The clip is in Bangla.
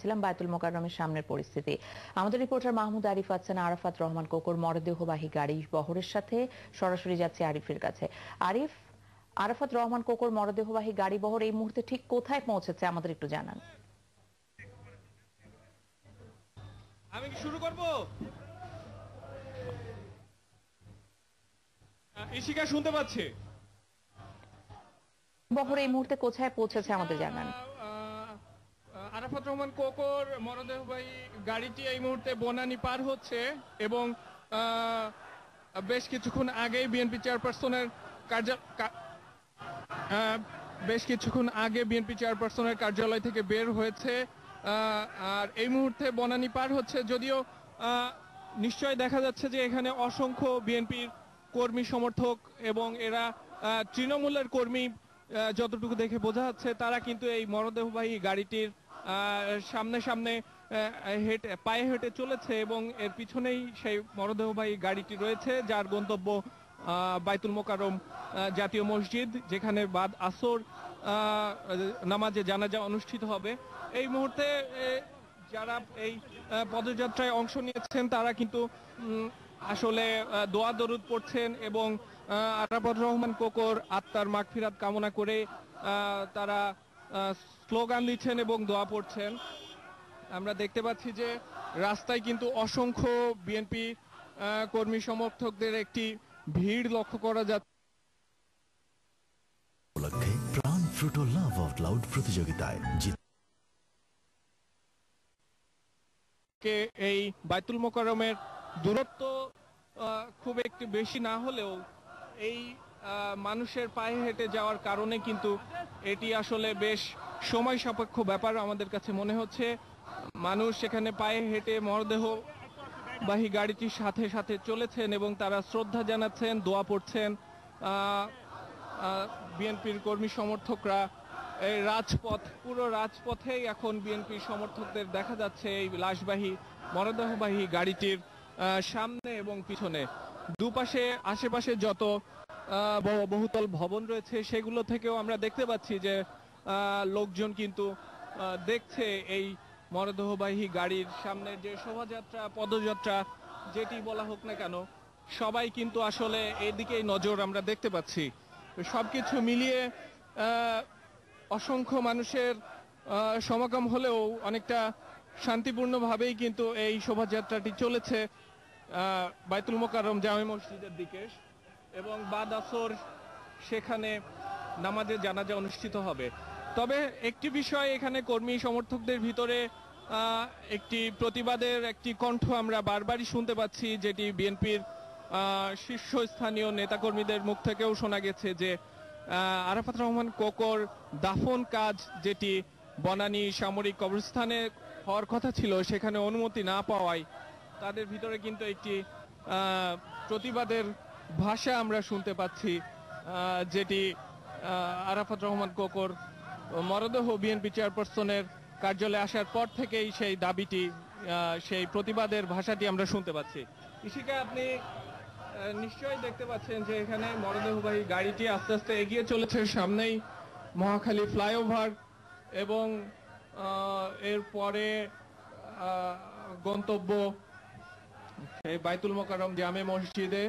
ছিলাম বায়তুল মোকাররমের সামনের পরিস্থিতি। আমাদের রিপোর্টার মাহমুদ আরিফ আছেন আরাফাত রহমান কোকর মরদেহবাহী গাড়ি বহরের সাথে সরাসরি যাচ্ছে আরিফের কাছে। আরিফ আরাফাত রহমান কোকর মরদেহবাহী গাড়ি বহর এই মুহূর্তে ঠিক কোথায় পৌঁছেছে আমাদের একটু জানান। আমি শুরু করব? ইশিকা শুনতে পাচ্ছে। বহর এই মুহূর্তে কোথায় পৌঁছেছে আমাদের জানান। আরাফাত রহমান কোকর মরদেহবাহী গাড়িটি এই মুহূর্তে বনানী পার হচ্ছে এবং বেশ কিছুক্ষণ আগেই বিএনপি চেয়ারপারসনের বেশ কিছুক্ষণ আগে বিএনপি চেয়ারপারসনের কার্যালয় থেকে বের হয়েছে আর এই মুহূর্তে বনানী পার হচ্ছে যদিও নিশ্চয় দেখা যাচ্ছে যে এখানে অসংখ্য বিএনপির কর্মী সমর্থক এবং এরা তৃণমূলের কর্মী যতটুকু দেখে বোঝা যাচ্ছে তারা কিন্তু এই মরদেহবাহী গাড়িটির সামনে সামনে হেঁটে, পায়ে হেঁটে চলেছে এবং এর পিছনেই সেই মরদেহবাহী গাড়িটি রয়েছে, যার গন্তব্য বাইতুল মোকারম জাতীয় মসজিদ, যেখানে বাদ আসর নামাজে জানাজা অনুষ্ঠিত হবে। এই মুহূর্তে যারা এই পদযাত্রায় অংশ নিয়েছেন, তারা কিন্তু আসলে দোয়া দরুদ পড়ছেন এবং আরাফাত রহমান কোকর, আত্মার মাগফিরাত কামনা করে তারা স্লোগান দিচ্ছেন এবং দোয়া পড়ছেন। আমরা দেখতে পাচ্ছি যে রাস্তায় কিন্তু অসংখ্য বিএনপি কর্মী সমর্থকদের একটি ভিড় লক্ষ্য করা যাচ্ছে। উপলক্ষে প্রাণ ফ্রুটো লাভ আউট লাউড প্রতিযোগিতায় কে এই বাইতুল মোকাররমের দূরত্ব খুব একটু বেশি না হলেও এই মানুষের পায়ে হেঁটে যাওয়ার কারণে কিন্তু এটি আসলে বেশ সময় সাপেক্ষ ব্যাপার আমাদের কাছে মনে হচ্ছে। মানুষ সেখানে পায়ে হেঁটে মরদেহ বাহী গাড়িটির সাথে সাথে চলেছেন এবং তারা শ্রদ্ধা জানাচ্ছেন, দোয়া পড়ছেন। বিএনপির কর্মী সমর্থকরা এই রাজপথ, পুরো রাজপথেই এখন বিএনপির সমর্থকদের দেখা যাচ্ছে এই লাশবাহী, মরদেহবাহী গাড়িটির সামনে এবং পিছনে। দুপাশে, আশেপাশে যত বহুতল ভবন রয়েছে, সেগুলো থেকেও আমরা দেখতে পাচ্ছি যে লোকজন কিন্তু দেখছে এই মরদেহবাহী গাড়ির সামনে যে শোভাযাত্রা, পদযাত্রা, যেটি বলা হোক না কেন, সবাই কিন্তু আসলে এদিকেই নজর আমরা দেখতে পাচ্ছি। সবকিছু মিলিয়ে অসংখ্য মানুষের সমাগম হলেও অনেকটা শান্তিপূর্ণভাবেই কিন্তু এই শোভাযাত্রাটি চলেছে বাইতুল মোকাররম জামে মসজিদের দিকে। এবং বাদ আসর, সেখানে নামাজে জানাজা অনুষ্ঠিত হবে। তবে একটি বিষয় এখানে কর্মী সমর্থকদের ভিতরে একটি প্রতিবাদের একটি কণ্ঠ আমরা বারবারই শুনতে পাচ্ছি, যেটি বিএনপির শীর্ষস্থানীয় নেতাকর্মীদের মুখ থেকেও শোনা গেছে যে আরাফাত রহমান কোকর দাফন কাজ যেটি বনানী সামরিক কবরস্থানে হওয়ার কথা ছিল, সেখানে অনুমতি না পাওয়ায় তাদের ভিতরে কিন্তু একটি প্রতিবাদের ভাষা আমরা শুনতে পাচ্ছি যেটি আরাফাত রহমান কোকর মরদেহ বিএনপি চেয়ারপারসনের কার্যালয়ে আসার পর থেকেই সেই দাবিটি সেই প্রতিবাদের ভাষাটি আমরা শুনতে পাচ্ছি। ইশিকা আপনি নিশ্চয়ই দেখতে পাচ্ছেন যে এখানে মরদেহবাহী গাড়িটি আস্তে আস্তে এগিয়ে চলেছে। সামনেই মহাখালী ফ্লাইওভার এবং এরপরে গন্তব্য বাইতুল মোকাররম জামে মসজিদে